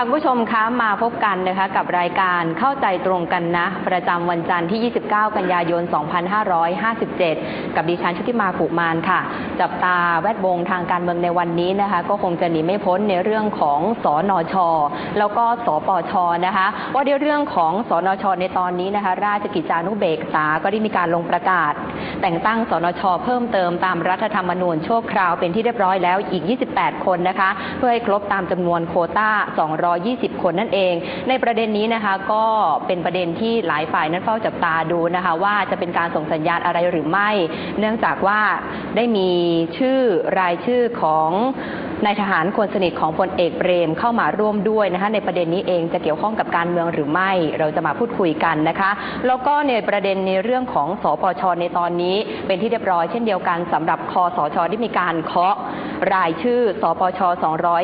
ค่ะคุณผู้ชมคะมาพบกันนะคะกับรายการเข้าใจตรงกันนะ ประจำวันจันทร์ที่ 29 กันยายน 2557 กับดิฉันชุติมาผูกมานค่ะ จับตาแวดวงทางการเมืองในวันนี้นะคะ ก็คงจะหนีไม่พ้นในเรื่องของสอนอชแล้วก็สปชนะคะ ว่าในเรื่องของสอนอชในตอนนี้นะคะ ราชกิจจานุเบกษาก็ได้มีการลงประกาศ แต่งตั้งสนชเพิ่มเติมตามรัฐธรรมนูญชั่วคราวเป็นที่เรียบร้อยแล้วอีก 28 คนนะคะ เพื่อให้ครบตามจำนวนโคต้า 200 220 คนนั่นเอง ในประเด็นนี้นะคะก็เป็นประเด็นที่หลายฝ่ายนั้นเฝ้าจับตาดูนะคะว่าจะเป็นการส่งสัญญาณอะไรหรือไม่ เนื่องจากว่าได้มีชื่อรายชื่อของนายทหารคนสนิทของพลเอกเปรมเข้ามาร่วมด้วยนะคะในประเด็นนี้เองจะเกี่ยวข้องกับการเมืองหรือไม่ เราจะมาพูดคุยกันนะคะ แล้วก็ในประเด็นในเรื่องของสปชในตอนนี้ เป็นที่เรียบร้อยเช่นเดียวกันสำหรับคอสชที่มีการเคาะ รายชื่อ สปช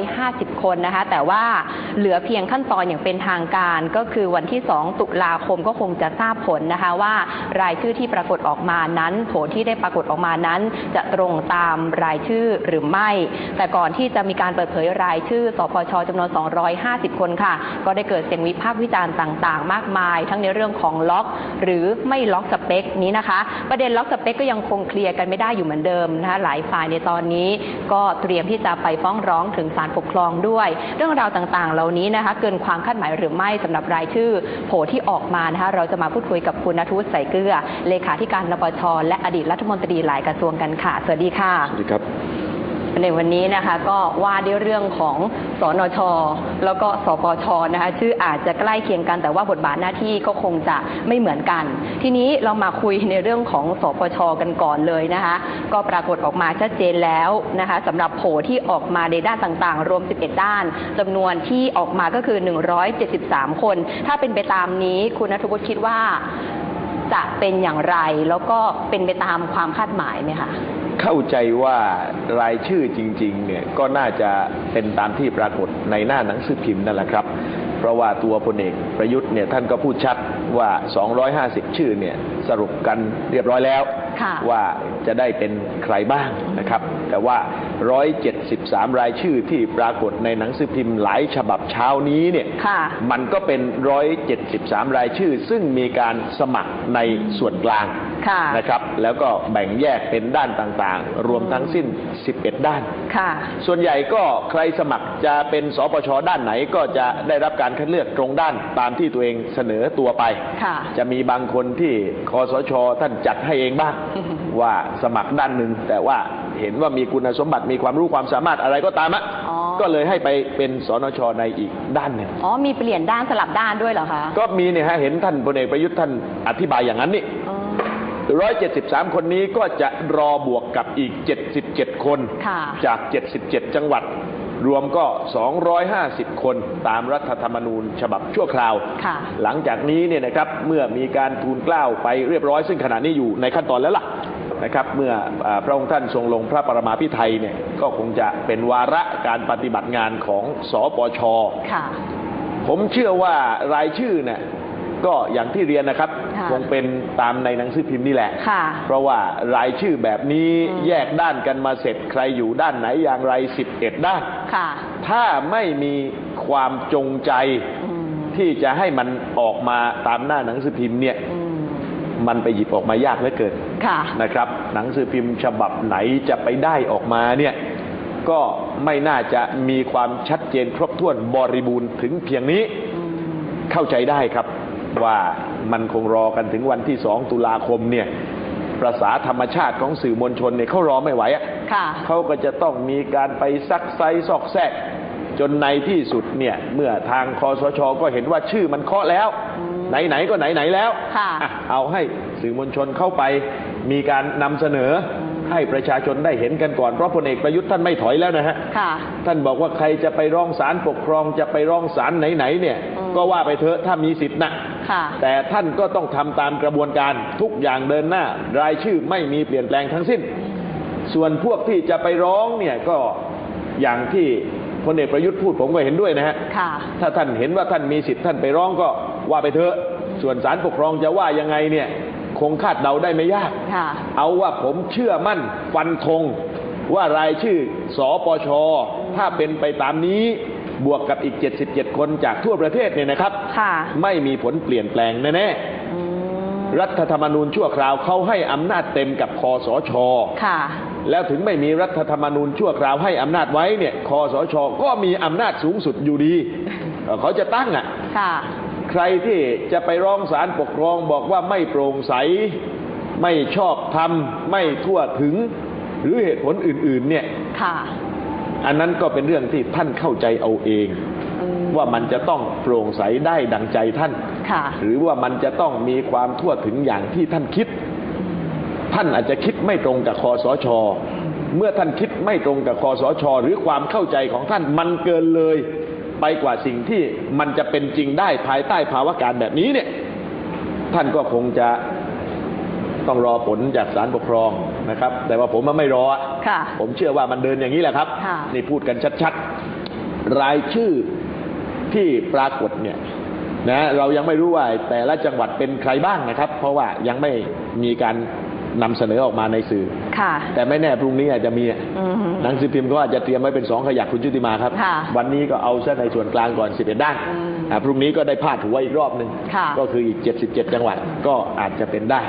250 คนนะคะ แต่ว่าเหลือเพียงขั้นตอนอย่างเป็นทางการก็คือวันที่ 2 ตุลาคมก็คงจะทราบผลนะคะว่ารายชื่อที่ปรากฏออกมานั้น ผลที่ได้ปรากฏออกมานั้น จะตรงตามรายชื่อหรือไม่ แต่ก่อนที่จะมีการเปิดเผยรายชื่อ สปชจำนวน 250 คนค่ะ ก็ได้เกิดเสียงวิพากษ์วิจารณ์ต่าง ๆ มากมาย ทั้งในเรื่องของล็อก หรือไม่ล็อกสเปคนี้นะคะ ประเด็นล็อกสเปคก็ยังคงเคลียร์กันไม่ได้อยู่เหมือนเดิมนะคะหลายฝ่ายในตอนนี้ก็เตรียมที่จะไปฟ้องร้องถึงศาลปกครองด้วย เรื่องราวต่างๆ เหล่านี้นะคะ เกินความคาดหมายหรือไม่สำหรับรายชื่อ โผที่ออกมานะคะเราจะมาพูดคุยกับคุณนทุศใส่เกลือ เลขาธิการนปชและอดีตรัฐมนตรีหลายกระทรวงกันค่ะ สวัสดีค่ะ สวัสดีครับ ในวันนี้นะคะก็ว่าด้วยเรื่องของสอนช แล้วก็สปชนะคะชื่ออาจจะใกล้เคียงกันแต่ว่าบทบาทหน้าที่ก็คงจะไม่เหมือนกัน ทีนี้เรามาคุยในเรื่องของสปชกันก่อนเลยนะคะก็ปรากฏออกมาชัดเจนแล้วนะคะสำหรับโผที่ออกมาในด้านต่างๆ รวม 11 ด้านจำนวนที่ออกมาก็คือ 173 คน ถ้าเป็นไปตามนี้คุณนัทวุฒิคิดว่าจะเป็นอย่างไร แล้วก็เป็นไปตามความคาดหมายไหมคะ เข้าใจว่ารายชื่อจริงๆเนี่ยก็น่าจะเป็นตามที่ปรากฏในหน้าหนังสือพิมพ์นั่นแหละครับ เพราะว่าตัวพลเอกประยุทธ์เนี่ยท่านก็พูดชัดว่า 250 ชื่อเนี่ยสรุปกันเรียบร้อยแล้วค่ะว่าจะได้เป็นใครบ้างนะครับ แต่ว่า 173 รายชื่อที่ปรากฏในหนังสือพิมพ์หลายฉบับเช้านี้เนี่ยค่ะมันก็เป็น 173 รายชื่อ ซึ่งมีการสมัครในส่วนกลาง ค่ะนะครับ แล้วก็แบ่งแยกเป็นด้านต่างๆ รวมทั้งสิ้น 11 ด้าน ค่ะ ส่วนใหญ่ก็ใครสมัครจะเป็นสปชด้านไหนก็จะได้รับการคัดเลือกตรงด้านตามที่ตัวเองเสนอตัวไป ค่ะจะมีบางคนที่คอสชท่านจัดให้เองบ้าง ว่าสมัครด้านหนึ่งแต่ว่าเห็นว่ามีคุณสมบัติมีความรู้ความสามารถอะไรก็ตามอะอ๋อ ก็เลยให้ไปเป็นสนชในอีกด้านหนึ่ง อ๋อมีเปลี่ยนด้านสลับด้านด้วยเหรอคะ ก็มีเนี่ยฮะเห็นท่านพลเอกประยุทธ์ท่านอธิบายอย่างนั้นนี่ อ๋อร้อยเจ็ดสิบสามคนนี้ก็จะรอบวกกับอีกเจ็ดสิบเจ็ดคนค่ะจากเจ็ดสิบเจ็ดจังหวัด รวมก็ 250 คนตามรัฐธรรมนูญฉบับชั่วคราวค่ะหลังจากนี้เนี่ยนะครับเมื่อมีการทูลเกล้าไปเรียบร้อย ซึ่งขณะนี้อยู่ในขั้นตอนแล้วล่ะนะครับเมื่ออาพระองค์ท่านทรงลงพระปรมาภิไธยเนี่ยก็คงจะเป็นวาระการปฏิบัติงานของสปชค่ะผมเชื่อว่ารายชื่อเนี่ยก็อย่างที่เรียนนะครับ ค่ะคงเป็นตามในหนังสือพิมพ์นี่แหละค่ะเพราะว่ารายชื่อแบบนี้อืมแยกด้านกันมาเสร็จใครอยู่ด้านไหนอย่างไร 11 ด้านค่ะถ้าไม่มีความจงใจอืมที่จะให้มันออกมาตามหน้าหนังสือพิมพ์เนี่ยอืมมันไปหยิบออกมายากเหลือเกินค่ะนะครับ หนังสือพิมพ์ฉบับไหนจะไปได้ออกมาเนี่ยก็ไม่น่าจะมีความชัดเจนครบถ้วนบริบูรณ์ถึงเพียงนี้อืมเข้าใจได้ครับ ว่ามันคงรอกันถึงวันที่สองตุลาคมเนี่ยประษาธรรมชาติของสื่อมวลชนเนี่ยเขารอไม่ไหวอะค่ะเขาก็จะต้องมีการไปซักไซซอกแซก จนในที่สุดเนี่ย เมื่อทางคอสชก็เห็นว่าชื่อมันเคาะแล้วอืมไหน ๆ ก็ไหน ๆ แล้วค่ะอะเอาให้สื่อมวลชนเข้าไปมีการนำเสนอให้ประชาชนได้เห็นกันก่อน เพราะพลเอกประยุทธ์ท่านไม่ถอยแล้วนะฮะค่ะท่านบอกว่าใครจะไปร้องศาลปกครองจะไปร้องศาลไหนๆเนี่ยอืมก็ว่าไปเถอะถ้ามีสิทธิ์นะค่ะ แต่ท่านก็ต้องทำตามกระบวนการทุกอย่างเดินหน้า รายชื่อไม่มีเปลี่ยนแปลงทั้งสิ้น ส่วนพวกที่จะไปร้องเนี่ยก็อย่างที่พลเอกประยุทธ์พูดผมก็เห็นด้วยนะฮะค่ะถ้าท่านเห็นว่าท่านมีสิทธิ์ท่านไปร้องก็ว่าไปเถอะ ส่วนศาลปกครองจะว่ายังไงเนี่ยคงคาดเดาได้ไม่ยากค่ะเอาว่าผมเชื่อมั่นฟันธงว่ารายชื่อสอปช ถ้าเป็นไปตามนี้ บวกกับอีก 77 คนจากทั่วประเทศเนี่ยนะครับ ค่ะ ไม่มีผลเปลี่ยนแปลงแน่อืมๆรัฐธรรมนูญชั่วคราวเขาให้อำนาจเต็มกับคอสช ค่ะ แล้วถึงไม่มีรัฐธรรมนูญชั่วคราวให้อำนาจไว้เนี่ยคอสช ก็มีอำนาจสูงสุดอยู่ดีเอ่อเขาจะตั้งอะ ค่ะ ใครที่จะไปร้องศาลปกครองบอกว่าไม่โปร่งใส ไม่ชอบธรรม ไม่ทั่วถึง หรือเหตุผลอื่น ๆ เนี่ย ค่ะ อันนั้นก็เป็นเรื่องที่ท่านเข้าใจเอาเองอืมว่ามันจะต้องโปร่งใสได้ดังใจท่านค่ะหรือว่ามันจะต้องมีความทั่วถึงอย่างที่ท่านคิด ท่านอาจจะคิดไม่ตรงกับคอสช เมื่อท่านคิดไม่ตรงกับคอสช หรือความเข้าใจของท่านมันเกินเลยไปกว่าสิ่งที่มันจะเป็นจริงได้ภายใต้ภาวะการแบบนี้เนี่ย ท่านก็คงจะ ต้องรอผลจากศาลปกครองนะครับ แต่ว่าผมว่าไม่รออะค่ะผมเชื่อว่ามันเดินอย่างนี้แหละครับค่ะนี่พูดกันชัดๆ รายชื่อที่ปรากฏเนี่ยนะเรายังไม่รู้ว่าแต่ละจังหวัดเป็นใครบ้างนะครับ เพราะว่ายังไม่มีการนำเสนอออกมาในสื่อค่ะ แต่ไม่แน่พรุ่งนี้อาจจะมีอะอืมหนังสือพิมพ์ก็อาจจะเตรียมไว้เป็นสองขยักคุณชุติมาครับค่ะวันนี้ก็เอาซะในส่วนกลางก่อน11ด้านอืมอ่าพรุ่งนี้ก็ได้พาดหัวอีกรอบหนึ่งค่ะก็คืออีก77จังหวัดก็อาจจะเป็นได้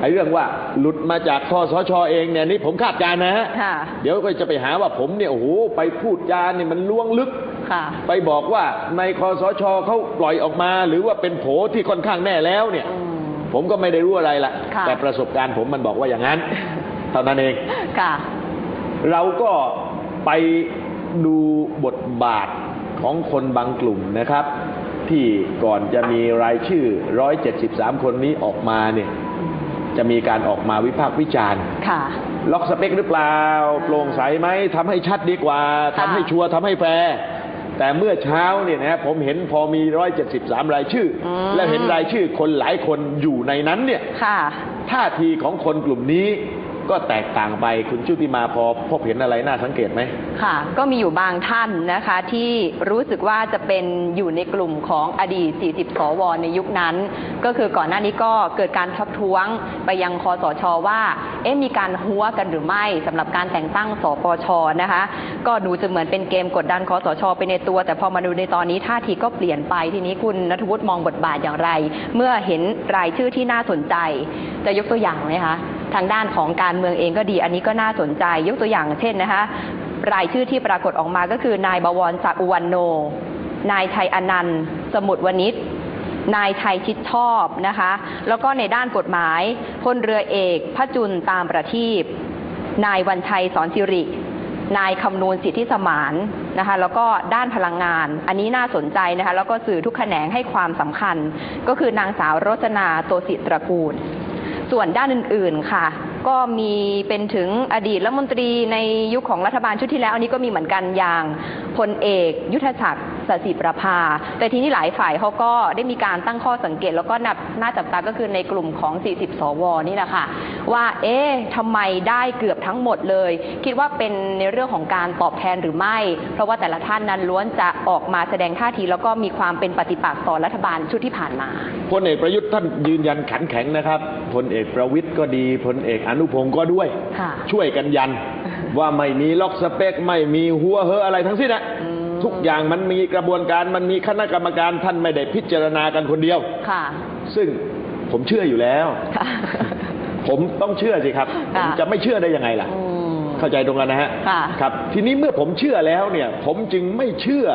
ไอ้เรื่องว่าหลุดมาจากคอสชเองเนี่ยนี่ผมคาดการณ์นะฮะค่ะ เดี๋ยวก็จะไปหาว่าผมเนี่ยโอ้โหไปพูดจาเนี่ยมันล่วงลึก ค่ะ ไปบอกว่าในคอสชเขาปล่อยออกมา หรือว่าเป็นโผที่ค่อนข้างแน่แล้วเนี่ย อืม ผมก็ไม่ได้รู้อะไรละค่ะ แต่ประสบการณ์ผมมันบอกว่าอย่างนั้น เท่านั้นเอง ค่ะ เราก็ไปดูบทบาทของคนบางกลุ่มนะครับ ที่ก่อนจะมีรายชื่อ 173 คนนี้ออกมาเนี่ย จะมีการออกมาวิพากษ์วิจารณ์ค่ะล็อกสเปคหรือเปล่าโปร่งใสไหมทำให้ชัดดีกว่าทำให้ชัวร์ทำให้แฟร์แต่เมื่อเช้าเนี่ยนะผมเห็นพอมี 173 รายชื่ออมและเห็นรายชื่อคนหลายคนอยู่ในนั้นเนี่ยค่ะท่าทีของคนกลุ่มนี้ ก็แตกต่างไปคุณชุติมาพอพบเห็นอะไรน่าสังเกตไหมค่ะ ก็มีอยู่บางท่านนะคะที่รู้สึกว่าจะเป็นอยู่ในกลุ่มของอดีต 40 สว ในยุคนั้น ก็คือก่อนหน้านี้ก็เกิดการทักท้วงไปยังคอสชว่า เอ๊ะมีการหัวกันหรือไม่สำหรับการแต่งตั้งสปชนะคะ ก็ดูจะเหมือนเป็นเกมกดดันคอสชไปในตัว แต่พอมาดูในตอนนี้ท่าทีก็เปลี่ยนไปทีนี้คุณนัทวุฒิมองบทบาทอย่างไร เมื่อเห็นรายชื่อที่น่าสนใจ จะยกตัวอย่างไหมคะ ทางด้านของการเมืองเองก็ดี อันนี้ก็น่าสนใจ ยกตัวอย่างเช่นนะคะรายชื่อที่ปรากฏออกมาก็คือนายบวรศักดิ์อุวันโน นายชัยอนันต์ สมุทรวณิชนายชัยชิดชอบนะคะ แล้วก็ในด้านกฎหมายพลเรือเอกพระจุลตามประทีปนายวันชัยสอนสิริ นายคำนูนสิทธิสมานนะคะ แล้วก็ด้านพลังงาน อันนี้น่าสนใจนะคะ แล้วก็สื่อทุกแขนงให้ความสำคัญ ก็คือนางสาวรจนาโตสิตระกูล ส่วนด้านอื่นๆค่ะ ก็มีเป็นถึงอดีตรัฐมนตรีในยุคของรัฐบาลชุดที่แล้ว อันนี้ก็มีเหมือนกันอย่างพลเอก ยุทธศักดิ์ สสิประภา แต่ทีนี้หลายฝ่ายเขาก็ได้มีการตั้งข้อสังเกต แล้วก็นับน่าจับตาก็คือในกลุ่มของ 40 สว นี่แหละค่ะ ว่า เอ๊ะทำไมได้เกือบทั้งหมดเลย คิดว่าเป็นในเรื่องของการตอบแทนหรือไม่ เพราะว่าแต่ละท่านนั้นล้วนจะออกมาแสดงท่าที แล้วก็มีความเป็นปฏิปักษ์ต่อรัฐบาลชุดที่ผ่านมาพลเอกประยุทธ์ท่านยืนยันขันแข็งนะครับพลเอกประวิตยก็ดีพลเอกอนุพงศ์ก็ด้วยค่ะช่วยกันยัน ว่าไม่มีล็อกสเปคไม่มีหัวเหออะไรทั้งสิ้นนะอืม ทุกอย่างมันมีกระบวนการมันมีคณะกรรมการท่านไม่ได้พิจารณากันคนเดียวค่ะ ซึ่งผมเชื่ออยู่แล้วค่ะผมต้องเชื่อสิครับ ผมค่ะจะไม่เชื่อได้ยังไงล่ะอืมเข้าใจตรงกันนะฮะค่ะครับ ทีนี้เมื่อผมเชื่อแล้วเนี่ย ผมจึงไม่เชื่อ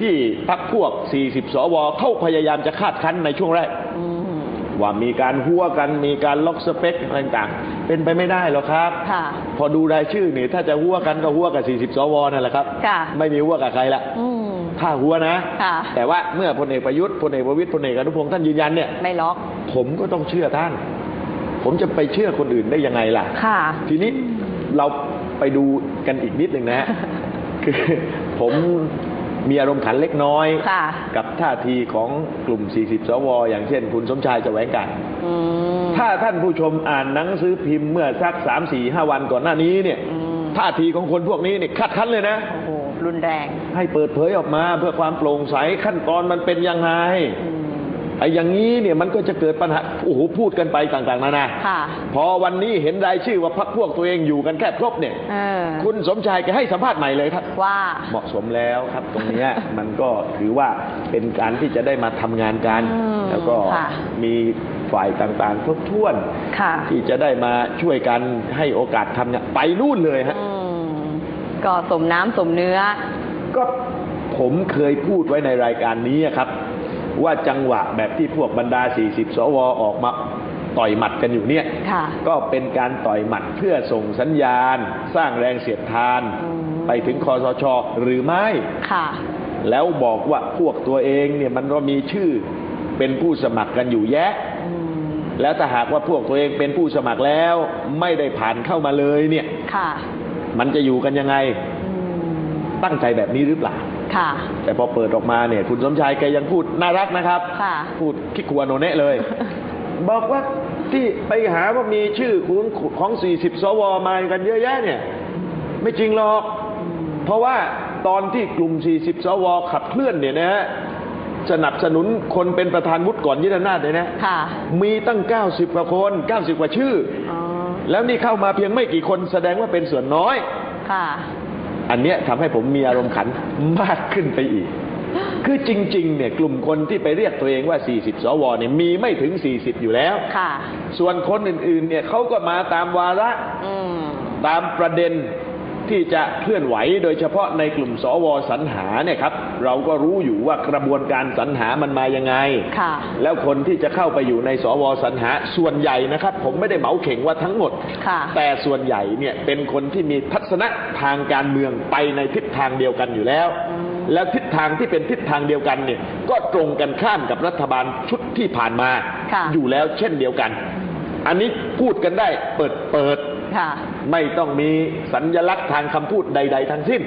ที่พักพวก 40 สว เข้าพยายามจะคาดคั้นในช่วงแรกอืม ว่ามีการหัวกันมีการล็อกสเปคอะไรต่างๆเป็นไปไม่ได้หรอกครับค่ะพอดูรายชื่อนี่ถ้าจะหัวกันก็หัวกับ 40 สวนั่นแหละครับค่ะไม่มีหัวกับใครละอืมถ้าหัวนะค่ะแต่ว่าเมื่อพลเอกประยุทธ์พลเอกประวิตยพลเอกอนุพงศ์ท่านยืนยันเนี่ยไม่ล็อกผมก็ต้องเชื่อท่าน ผมจะไปเชื่อคนอื่นได้ยังไงล่ะค่ะทีนี้เราไปดูกันอีกนิดหนึ่งนะฮะคือผม มีอารมณ์ขันเล็กน้อย ค่ะ กับท่าทีของกลุ่ม 40 สว อย่างเช่น คุณสมชายแสวงการอืม ถ้าท่านผู้ชมอ่านหนังสือพิมพ์เมื่อสักสามสี่ห้าวันก่อนหน้านี้เนี่ยอืม ท่าทีของคนพวกนี้เนี่ยคัดคั้นเลยนะ โอ้โหรุนแรง ให้เปิดเผยออกมาเพื่อความโปร่งใสขั้นตอนมันเป็นยังไง อืม ไอ้อย่างนี้เนี่ยมันก็จะเกิดปัญหาโอ้โหพูดกันไปต่างๆนานาค่ะ พอวันนี้เห็นรายชื่อว่าพรรคพวกตัวเองอยู่กันแค่ครบเนี่ย เออ คุณสมชายแกให้สัมภาษณ์ใหม่เลยครับ ว่า เหมาะสมแล้วครับตรงเนี้ย มันก็ถือว่าเป็นการที่จะได้มาทำงานกัน อืมแล้วก็ค่ะ มีฝ่ายต่างๆครบถ้วน ค่ะ ที่จะได้มาช่วยกันให้โอกาสทำงานไปนู่นเลยฮะ อืม ก็สมน้ำสมเนื้อ ก็ผมเคยพูดไว้ในรายการนี้ครับ ว่าจังหวะแบบที่พวกบรรดา 40 สวออกมาต่อยหมัดกันอยู่เนี่ยค่ะก็เป็นการต่อยหมัดเพื่อส่งสัญญาณ สร้างแรงเสียดทานอืมไปถึงคอสช หรือไม่ค่ะแล้วบอกว่าพวกตัวเองเนี่ยมันก็มีชื่อเป็นผู้สมัครกันอยู่แยะอืมแล้วถ้าหากว่าพวกตัวเองเป็นผู้สมัครแล้ว ไม่ได้ผ่านเข้ามาเลยเนี่ยค่ะมันจะอยู่กันยังไงอืมตั้งใจแบบนี้หรือเปล่า ค่ะ แต่พอเปิดออกมาเนี่ย คุณสมชายแกยังพูดน่ารักนะครับ ค่ะ พูดคิกคัวโนเนะเลย บอกว่าที่ไปหาว่ามีชื่อของของ 40 สวมากันเยอะแยะเนี่ย ไม่จริงหรอก เพราะว่าตอนที่กลุ่ม 40 สวขับเคลื่อนเนี่ยนะฮะสนับสนุนคนเป็นประธานวุฒิก่อนยึดอำนาจเนี่ยนะค่ะ มีตั้ง 90 กว่าคน 90 กว่าชื่ออ๋อแล้วนี่เข้ามาเพียงไม่กี่คนแสดงว่าเป็นส่วนน้อย ค่ะ อันเนี้ยทำให้ผมมีอารมณ์ขันมากขึ้นไปอีก คือจริง ๆ เนี่ย กลุ่มคนที่ไปเรียกตัวเองว่า 40 สวเนี่ยมีไม่ถึง 40 อยู่แล้ว ค่ะ ส่วนคนอื่น ๆ เนี่ยเขาก็มาตามวาระ อืม ตามประเด็น ที่จะเคลื่อนไหวโดยเฉพาะในกลุ่มสวสรรหาเนี่ยครับเราก็รู้อยู่ว่ากระบวนการสรรหามันมายังไงค่ะแล้วคนที่จะเข้าไปอยู่ในสวสรรหาส่วนใหญ่นะครับ ผมไม่ได้เหมาเข่งว่าทั้งหมดค่ะแต่ส่วนใหญ่เนี่ยเป็นคนที่มีทัศนะทางการเมืองไปในทิศทางเดียวกันอยู่แล้วอืมแล้วทิศทางที่เป็นทิศทางเดียวกันเนี่ยก็ตรงกันข้ามกับรัฐบาลชุดที่ผ่านมาค่ะอยู่แล้วเช่นเดียวกัน อันนี้พูดกันได้เปิดเปิดค่ะ ไม่ต้องมีสัญญลักษณ์ทางคำพูดใด ๆ ทั้งสิ้น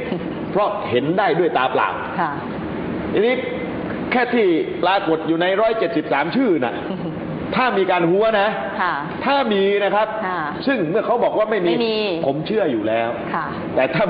เพราะเห็นได้ด้วยตาเปล่าค่ะทีนี้แค่ที่ปรากฏอยู่ในร้อยเจ็ดสิบสามชื่อน่ะถ้ามีการหัวนะค่ะถ้ามีนะครับค่ะซึ่งเมื่อเขาบอกว่าไม่มีไม่มีผมเชื่ออยู่แล้วค่ะแต่ถ้า